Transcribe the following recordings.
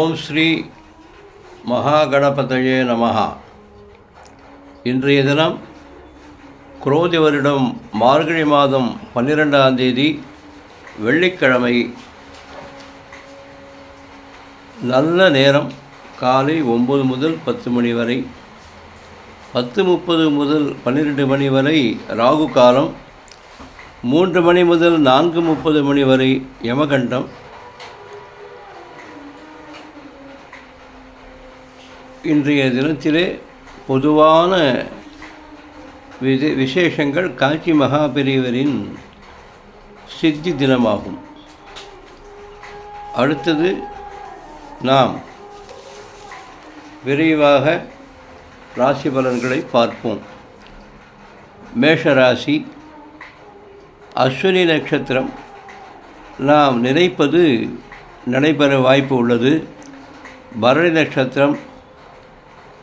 ஓம் ஸ்ரீ மகாகணபதயே நமஹா. இன்றைய தினம் குரோதி வருடம் மார்கழி மாதம் பன்னிரெண்டாம் தேதி வெள்ளிக்கிழமை. நல்ல நேரம் காலை ஒம்பது முதல் பத்து மணி வரை. பத்து முப்பது முதல் பன்னிரெண்டு மணி வரை ராகு காலம். மூன்று மணி முதல் நான்கு முப்பது மணி வரை யமகண்டம். இன்றைய தினத்திலே பொதுவான விதி விசேஷங்கள் காஞ்சி மகாபெரியவரின் சித்தி தினமாகும். அடுத்தது நாம் விரைவாக ராசி பலன்களை பார்ப்போம். மேஷராசி அஸ்வினி நட்சத்திரம் நாம் நினைப்பது நடைபெற வாய்ப்பு உள்ளது. பரணி நட்சத்திரம்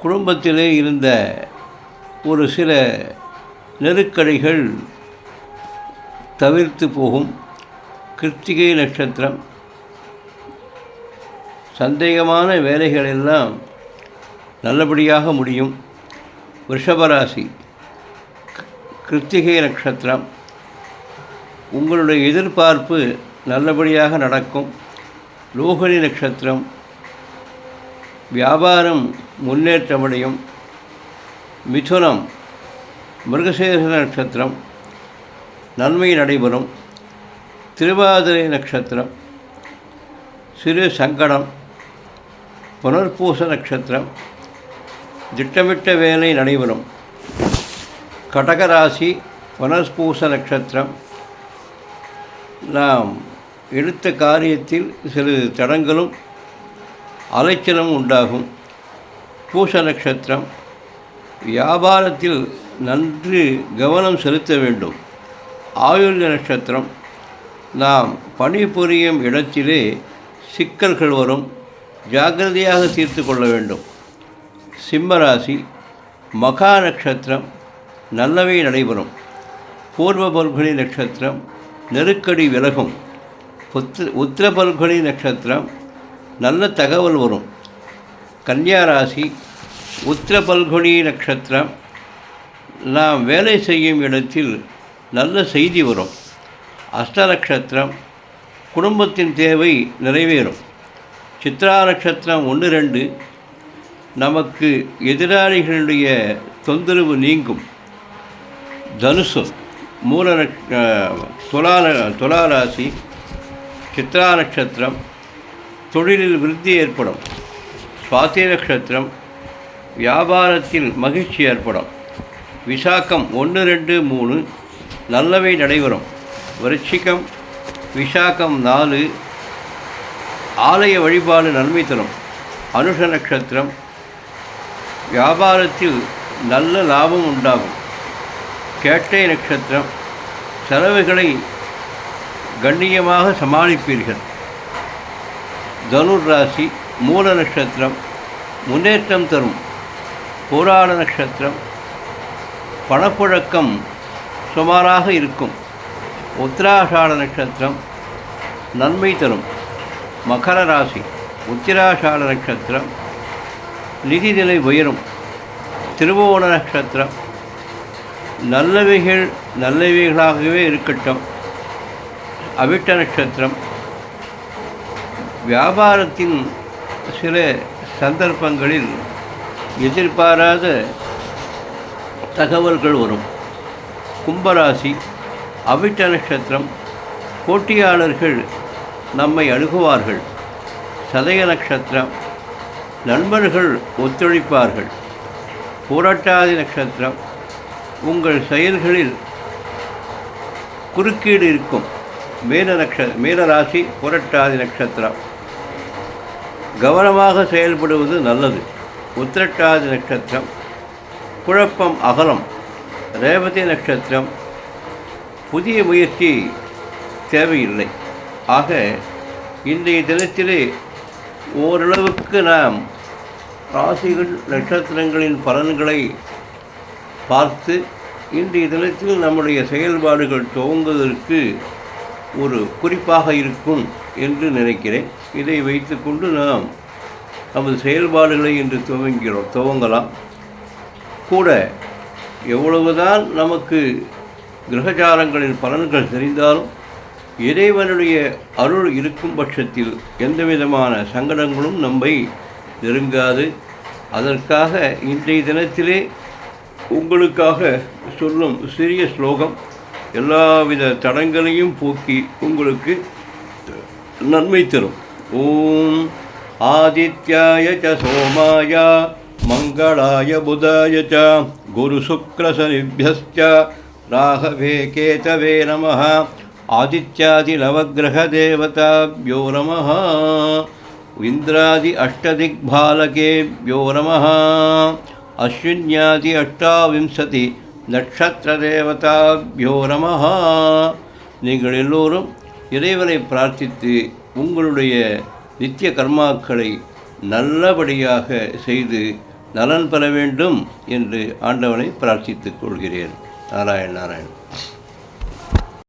குடும்பத்திலே இருந்த ஒரு சில நெருக்கடிகள் தவிர்த்து போகும். கிருத்திகை நட்சத்திரம். சந்தேகமான வேலைகள் எல்லாம் நல்லபடியாக முடியும். ரிஷபராசி. கிருத்திகை நட்சத்திரம். உங்களுடைய எதிர்பார்ப்பு நல்லபடியாக நடக்கும். லோகனி நட்சத்திரம். வியாபாரம் முன்னேற்றமடையும் மிதுனம் மிருகசேர நட்சத்திரம் நன்மை நடைபெறும் திருவாதிரை நட்சத்திரம் சிறு சங்கடம் புனர்பூச நட்சத்திரம் திட்டமிட்ட வேலை நடைபெறும் கடகராசி புனர்பூச நட்சத்திரம். நாம் எடுத்த காரியத்தில் சிறு தடங்களும் அலைச்சலும் உண்டாகும். பூச நட்சத்திரம் வியாபாரத்தில் நன்று கவனம் செலுத்த வேண்டும். ஆயுர்ய நட்சத்திரம் நாம் பணிபுரியும் இடத்திலே சிக்கல்கள் வரும். ஜாக்கிரதையாக தீர்த்து கொள்ள வேண்டும். சிம்மராசி. மகா நட்சத்திரம் நல்லவை நடைபெறும். பூர்வ பல்குனி நட்சத்திரம் நெருக்கடி விலகும். உத்திர உத்திர பல்குனி நட்சத்திரம் நல்ல தகவல் வரும். கன்னியா ராசி உத்திர பல்குனி நட்சத்திரம் நாம் வேலை செய்யும் இடத்தில் நல்ல செய்தி வரும். அஷ்ட நட்சத்திரம் குடும்பத்தின் தேவை நிறைவேறும். சித்ரா நட்சத்திரம் ஒன்று ரெண்டு நமக்கு எதிராளிகளுடைய தொந்தரவு நீங்கும். தனுசு மூல துலா துலா ராசி சித்ரா நட்சத்திரம் தொழிலில் விருத்தி ஏற்படும். சுவாதி நட்சத்திரம் வியாபாரத்தில் மகிழ்ச்சி ஏற்படும். விசாக்கம் ஒன்று ரெண்டு மூணு நல்லவை நடைபெறும். விருச்சிகம் விசாக்கம் நாலு ஆலய வழிபாடு நன்மை தரும். அனுஷ நட்சத்திரம் வியாபாரத்தில் நல்ல லாபம் உண்டாகும். கேட்டை நட்சத்திரம் செலவுகளை கண்ணியமாக சமாளிப்பீர்கள். தனுர் ராசி மூல நட்சத்திரம் முன்னேற்றம் தரும். போராட நட்சத்திரம் பணப்புழக்கம் சுமாராக இருக்கும். உத்திராஷாட நட்சத்திரம் நன்மை தரும். மகர ராசி உத்திராஷாட நட்சத்திரம் நிதிநிலை உயரும். திருவோண நட்சத்திரம் நல்லவைகள் நல்லவைகளாகவே இருக்கட்டும். அவிட்ட நட்சத்திரம் வியாபாரத்தின் சில சந்தர்ப்பங்களில் எதிர்பாராத தகவல்கள் வரும். கும்பராசி அவிட்ட நட்சத்திரம் போட்டியாளர்கள் நம்மை அணுகுவார்கள். சதய நட்சத்திரம் நண்பர்கள் ஒத்துழைப்பார்கள். பூரட்டாதி நட்சத்திரம் உங்கள் செயல்களில் குறுக்கீடு இருக்கும். மேல நட்ச மேலராசி புரட்டாதி நட்சத்திரம். கவனமாக செயல்படுவது நல்லது. உத்திரட்டாதி நட்சத்திரம் குழப்பம் அகலம் ரேவதி நட்சத்திரம் புதிய முயற்சி தேவையில்லை. ஆக இன்றைய தினத்திலே ஓரளவுக்கு நாம் ராசிகள் நட்சத்திரங்களின் பலன்களை பார்த்து இன்றைய தினத்தில் நம்முடைய செயல்பாடுகள் துவங்குவதற்கு ஒரு குறிப்பாக இருக்கும் என்று நினைக்கிறேன். இதை வைத்துக்கொண்டு நாம் நமது செயல்பாடுகளை இன்று துவங்கிறோம் துவங்கலாம். கூட எவ்வளவுதான் நமக்கு கிரகச்சாரங்களின் பலன்கள் தெரிந்தாலும் இறைவனுடைய அருள் இருக்கும் பட்சத்தில் எந்த விதமான சங்கடங்களும் நம்மை நெருங்காது. அதற்காக இன்றைய தினத்திலே உங்களுக்காக சொல்லும் சிறிய ஸ்லோகம் எல்லாவித தடங்களையும் போக்கி உங்களுக்கு நன்மை தரும். ஓம் ஆதித்யாய ச சோமாய மங்களாய புதாய ச குரு சுக்ரசனிபியஸ்ச ராகவே கேதவே நம ஆதித்யாதி நவகிரக தேவதாபியோ நம இந்திராதி அஷ்டதிக்பாலகேபியோ நம அஸ்வின்யாதி அஷ்டாவிம்சதி நட்சத்திரதேவதாபியோ நம நீங்கள் எல்லோரும் இறைவனை பிரார்த்தித்து உங்களுடைய நித்திய கர்மாக்களை நல்லபடியாக செய்து நலன் பெற வேண்டும் என்று ஆண்டவனை பிரார்த்தித்துக் கொள்கிறேன். நாராயண் நாராயண்.